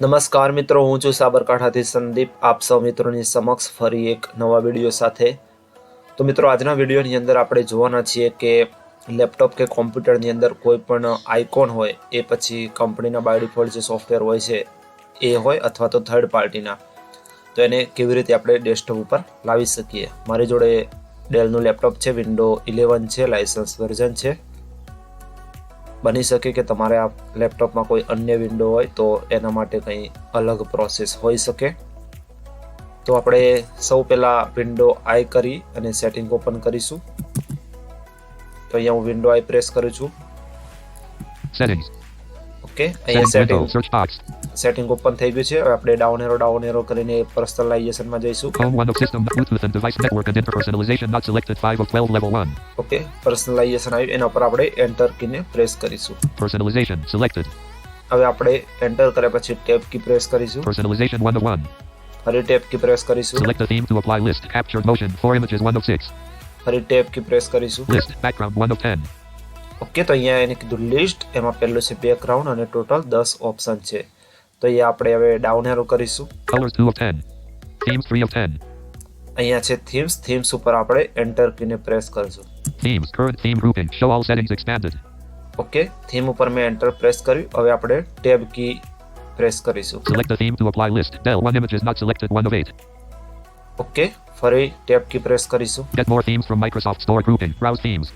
નમસ્કાર મિત્રો, હું છું સાબરકાંઠાથી સંદીપ. આપ સૌ મિત્રોની સમક્ષ ફરી એક નવા વીડિયો સાથે. તો મિત્રો, આજના વિડીયોની અંદર આપણે જોવાના છીએ કે લેપટોપ કે કોમ્પ્યુટરની અંદર કોઈ પણ આઇકોન હોય, એ પછી કંપનીના બાય જે સોફ્ટવેર હોય છે, એ હોય અથવા તો થર્ડ પાર્ટીના. તો એને કેવી રીતે આપણે ડેસ્કટોપ ઉપર લાવી શકીએ? મારી જોડે ડેલનું લેપટોપ છે, વિન્ડો ઇલેવન છે, લાઇસન્સ વર્ઝન છે. બની શકે કે તમારે આ લેપટોપમાં કોઈ અન્ય વિન્ડો હોય તો એના માટે કંઈ અલગ પ્રોસેસ હોઈ શકે. તો આપણે સૌ પહેલાં વિન્ડો આઈ કરી અને સેટિંગ ઓપન કરીશું. તો અહીંયા હું વિન્ડો આઈ પ્રેસ કરું છું. Settings. ઓકે અહીંયા સેટિંગ. સેટિંગ ઓપન થઈ ગયું છે હવે આપણે ડાઉન એરો ડાઉન એરો કરીને પર્સનલાઇઝેશનમાં જઈશું Home 1 of system, Bluetooth and device network and interpersonalization not selected 5 of 12 level 1. Okay personalization આવ્યું એના પર આપણે એન્ટર કીને પ્રેસ કરીશું Personalization selected. હવે આપણે એન્ટર કર્યા પછી ટેપ કી પ્રેસ કરીશું Personalization 1 of 1. ફરી ટેપ કી પ્રેસ કરીશું Select the theme to apply list. Captured motion. 4 images 1 of 6. ફરી ટેપ કી પ્રેસ કરીશું List. Background 1 of 10. ઓકે તો અહીંયા એને કીધું લિસ્ટ એમાં પહેલું છે બેકગ્રાઉન્ડ અને ટોટલ દસ ઓપ્શન છે તો અહીંયા આપણે હવે ડાઉન એરો કરીશું Colors 2 of 10. Themes 3 of 10. અહીંયા છે થીમ્સ થીમ્સ ઉપર આપણે એન્ટર કીને પ્રેસ કરીશું Themes. Current theme grouping. Show all settings expanded. Okay theme ઉપર મેં એન્ટર પ્રેસ કર્યું હવે આપણે ટેબ કી પ્રેસ કરીશું Select the theme to apply list. Dell 1 images not selected 1 of 8. Okay ફરી ટેબ કી પ્રેસ કરીશું Get more themes from Microsoft Store grouping. Browse themes.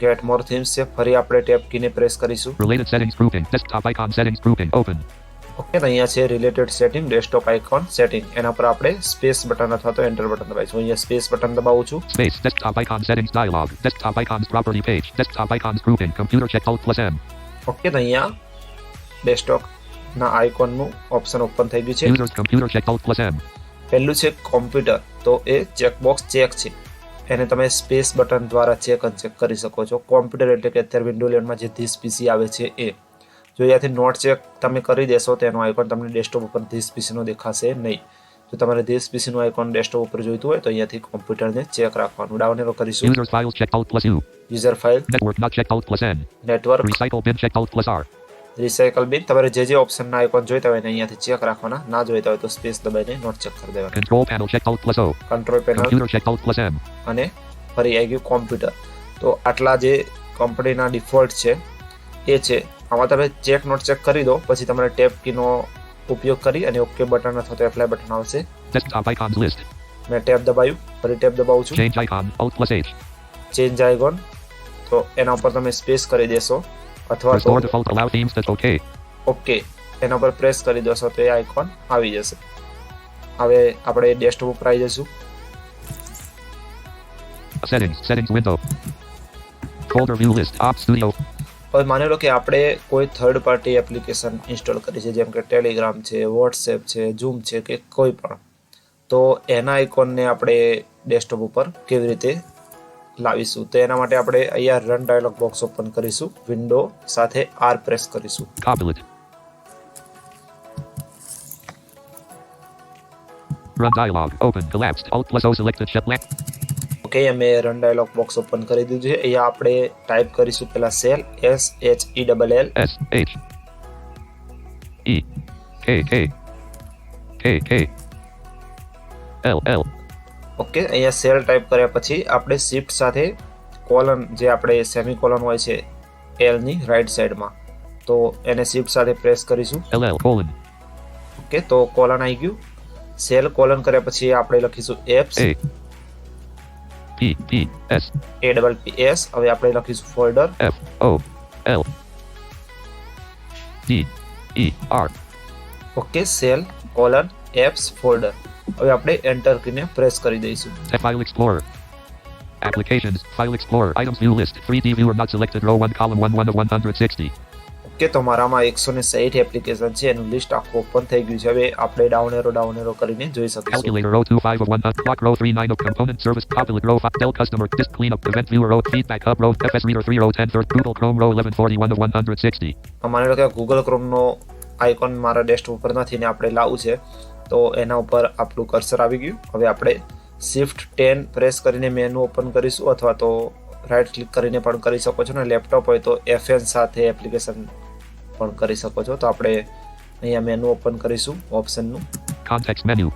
Get more themes છે ફરી આપણે tab કીને press કરીશું Related settings grouping. Desktop icon settings grouping. Open. Okay તો અહીંયા છે related setting desktop icon setting એના પર આપણે સ્પેસ બટન અથવા તો એન્ટર બટન દબાવીશું અહીંયા સ્પેસ બટન દબાવું છું Space. Desktop icon settings dialog. Desktop icons property page. Desktop icons grouping. Computer check Alt plus M. Okay તો અહીંયા ડેસ્કટોપના આઇકોનનું ઓપ્શન ઓપન થઈ ગયું છે computer check Alt plus M. પહેલું છે કોમ્પ્યુટર તો એ ચેકબોક્સ ચેક છે એને તમે સ્પેસ બટન દ્વારા ચેક અનચેક કરી શકો છો. કોમ્પ્યુટર એટલે કે અત્યારે વિન્ડો ઇલેવનમાં જે ધીસ પીસી આવે છે એ. જો અહીંયાથી નોટ ચેક તમે કરી દેશો તો એનો આઇકોન તમને ડેસ્કટોપ ઉપર ધીસ પીસીનો દેખાશે નહીં. જો તમારે ધીસ પીસીનું આઇકોન ડેસ્કટોપ ઉપર જોઈતું હોય તો અહીંયાથી કોમ્પ્યુટરને ચેક રાખવાનું. ડાઉન એરો કરીશું. User file network. Network recycle bin check alt plus R. Recycle bin તમારે જે જે ઓપ્શનના આઇકોન જોઈતા હોય ને અહીંયાથી ચેક રાખવાના. ના જોઈતા હોય તો સ્પેસ દબાઈને નોટ ચેક કરી દેવાના. Control panel check alt plus O control panel check alt plus M અને ફરી આવી ગયું કોમ્પ્યુટર તો આટલા જે કંપનીના ડિફોલ્ટ છે એ છે. આમાં તમે ચેક નોટ ચેક કરી દો પછી તમારે ટેપ કીનો ઉપયોગ કરી અને ઓકે બટન અથવા તો એપ્લાય બટન આવશે. મેં ટેપ દબાવ્યું ફરી ટેપ દબાવું છું. ચેન્જ આઇકોન તો એના ઉપર તમે સ્પેસ કરી દેશો. અથવા તો default allow themes that okay. Okay એના પર પ્રેસ કરી દેશો તો એ આઇકોન આવી જશે. હવે આપણે ડેસ્કટોપ ઉપર આવી જઈશું settings settings window folder view list Op studio હવે માની લો કે આપણે કોઈ થર્ડ પાર્ટી એપ્લિકેશન ઇન્સ્ટોલ કરી છે જેમ કે ટેલિગ્રામ છે વોટ્સએપ છે ઝૂમ છે કે કોઈ પણ. તો એના આઇકોનને આપણે ડેસ્કટોપ ઉપર કેવી રીતે લાવીશું તો એના માટે આપણે અહીંયા રન ડાયલોગ બોક્સ ઓપન કરીશું વિન્ડો સાથે આર પ્રેસ કરીશું. Run dialog. Open. Collapsed. Alt plus O selected. Blank. Okay મેં રન ડાયલોગ બોક્સ ઓપન કરી દીધું છે અહીંયા આપણે ટાઈપ કરીશું પહેલા shell S H E double L S H E K K K K L L okay અહીંયા shell type કર્યા પછી આપણે શિફ્ટ સાથે કોલન જે આપણે સેમી કોલન હોય છે એલની રાઈટ સાઈડમાં તો એને શિફ્ટ સાથે પ્રેસ કરીશું. L ઓકે તો કોલન આવી ગયું. સેલ કોલન કર્યા પછી આપણે લખીશું apps A double P S હવે આપણે લખીશું folder F O D E R. Okay shell colon apps folder હવે આપણે એન્ટર કીને પ્રેસ કરી દઈશું file explorer Applications, File Explorer, Items View List, 3D Viewer Not Selected, Row 1, Column 1, 1 of 160. Okay તો મારામાં એકસો ને સાહીઠ એપ્લિકેશન છે એનું લિસ્ટ આખું ઓપન થઈ ગયું છે હવે આપણે ડાઉન એરો ડાઉન એરો કરીને જોઈ શકીશું Calculator, Row 2, 5 of 100, Clock, Row 3, 9 of Component Service, Copilot, Row 5, Dell Customer, Disk Cleanup, Event Viewer, Row, Feedback Hub, Row, FS Reader 3, Row 10, third, Google Chrome, Row 1141 of 160. આ માની Google Chrome નો icon મારા desktop ઉપર નથી ને આપણે લાવવું છે તો એના ઉપર આપણું કર્સર આવી ગયું. હવે આપણે શિફ્ટ ટેન પ્રેસ કરીને મેનુ ઓપન કરીશું અથવા તો રાઈટ ક્લિક કરીને પણ કરી શકો છો. ને લેપટોપ હોય તો એફએન સાથે એપ્લિકેશન પણ કરી શકો છો. તો આપણે અહીંયા મેનુ ઓપન કરીશું ઓપ્શનનું Context menu.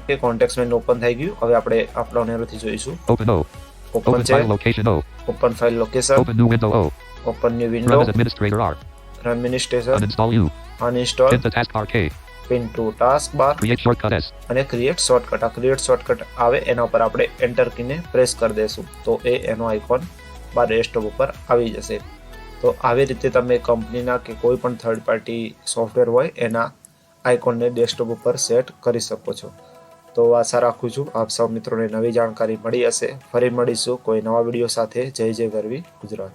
Okay contact menu open થઈ ગયું. હવે આપણે આપણો નેરોથી જોઈશું. ઓપન. ઓપન છે. File Location open file location open new window O open new window administrator R run administration uninstall you uninstall Hit the to taskbar create shortcut S અને create shortcut આ ક્રિએટ શોર્ટકટ આવે એના ઉપર આપણે enter કીને press કરી દેશું. તો એ એનો આઇકોન બાર ડેસ્કટોપ ઉપર આવી જશે. તો આવી રીતે તમે કંપનીના કે કોઈ પણ થર્ડ પાર્ટી સોફ્ટવેર હોય એના આઇકોનને ડેસ્કટોપ ઉપર સેટ કરી શકો છો. તો આશા રાખું છું આપ સૌ મિત્રોને નવી જાણકારી મળી હશે. ફરી મળીશું કોઈ નવા વીડિયો સાથે. જય જય ગરવી ગુજરાત.